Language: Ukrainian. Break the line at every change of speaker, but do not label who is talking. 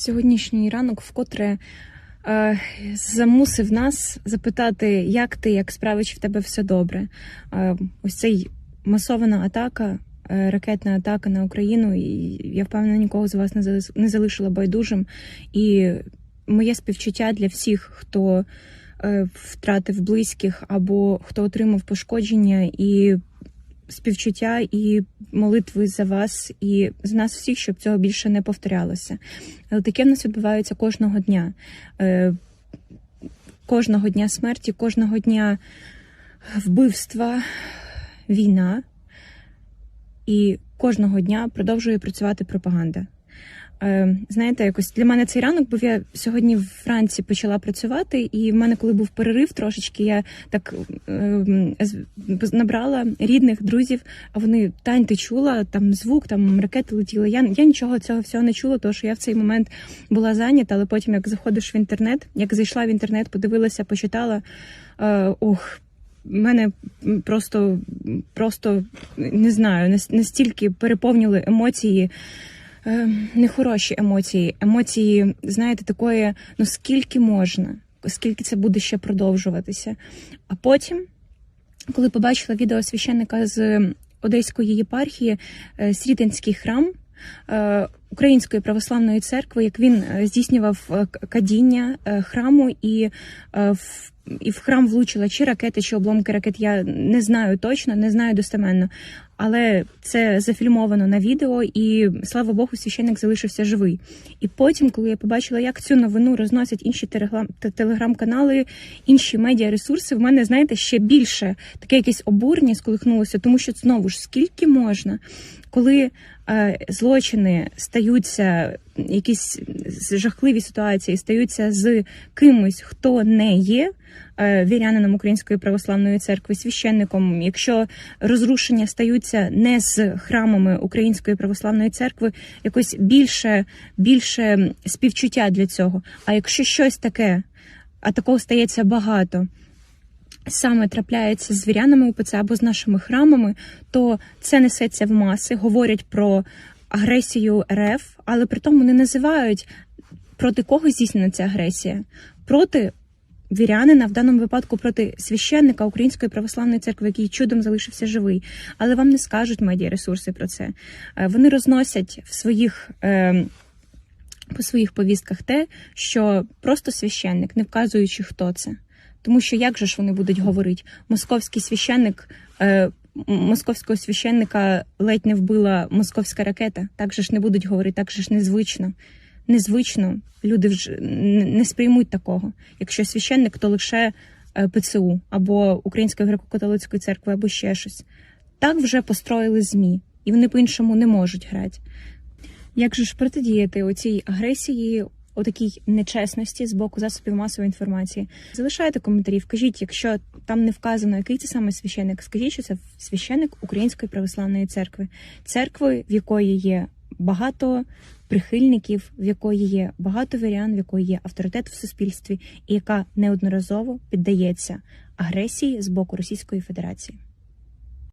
Сьогоднішній ранок вкотре е, замусив нас запитати, як ти, як справи, чи в тебе все добре. Е, ось цей масована атака, е, ракетна атака на Україну, і я впевнена, нікого з вас не залиш- залишила байдужим. І моє співчуття для всіх, хто е, втратив близьких або хто отримав пошкодження, і співчуття і молитви за вас і за нас всіх, щоб цього більше не повторялося. Але таке в нас відбувається кожного дня. Е, Кожного дня смерті, кожного дня вбивства, війна, і кожного дня продовжує працювати пропаганда. Е, Знаєте, якось для мене цей ранок, бо я сьогодні вранці почала працювати, і в мене, коли був перерив трошечки, я так е, набрала рідних друзів, а вони Тань, ти чула там звук, там ракети летіли. Я, я нічого цього всього не чула, тому що я в цей момент була зайнята, але потім, як заходиш в інтернет, як зайшла в інтернет, подивилася, почитала. Е, ох, мене просто, просто не знаю, настільки переповнили емоції. Е, нехороші емоції, емоції, знаєте, такої, ну скільки можна, скільки це буде ще продовжуватися. А потім, коли побачила відео священника з Одеської єпархії, е, Срітинський храм. е, Української православної церкви, як він е, здійснював е, кадіння храму, і в і в храм влучила чи ракети, чи обломки ракет. Я не знаю точно, не знаю достеменно. Але це зафільмовано на відео, і слава Богу, священник залишився живий. І потім, коли я побачила, як цю новину розносять інші телеграм- те- телеграм-канали, інші медіаресурси, в мене, знаєте, ще більше таке якесь обурення сколихнулося, тому що знову ж скільки можна, коли е, злочини стаються, якісь жахливі ситуації стаються з кимось, хто не є вірянином Української православної церкви, священником, якщо розрушення стаються не з храмами Української православної церкви, якось більше, більше співчуття для цього. А якщо щось таке, а такого стається багато. Саме трапляється з вірянами УПЦ або з нашими храмами, то це несеться в маси, говорять про агресію РФ, але при тому не називають проти кого здійснена ця агресія, проти вірянина, в даному випадку проти священника Української православної церкви, який чудом залишився живий. Але вам не скажуть медіаресурси про це. Е, Вони розносять в своїх. е, По своїх повістках те, що просто священник, не вказуючи, хто це. Тому що як же ж вони будуть говорити? Московський священник, е, московського священника ледь не вбила московська ракета. Так же ж не будуть говорити, так же ж незвично. Незвично люди вже не сприймуть такого. Якщо священник, то лише е, ПЦУ або Української греко-католицької церкви, або ще щось. Так вже построїли ЗМІ, і вони по-іншому не можуть грати. Як же ж протидіяти оцій агресії, отакій нечесності з боку засобів масової інформації? Залишайте коментарі, вкажіть, якщо там не вказано, який це саме священник, скажіть, що це священник Української православної церкви, церкви, в якої є багато прихильників, в якої є багато варіант, в якої є авторитет в суспільстві, і яка неодноразово піддається агресії з боку Російської Федерації.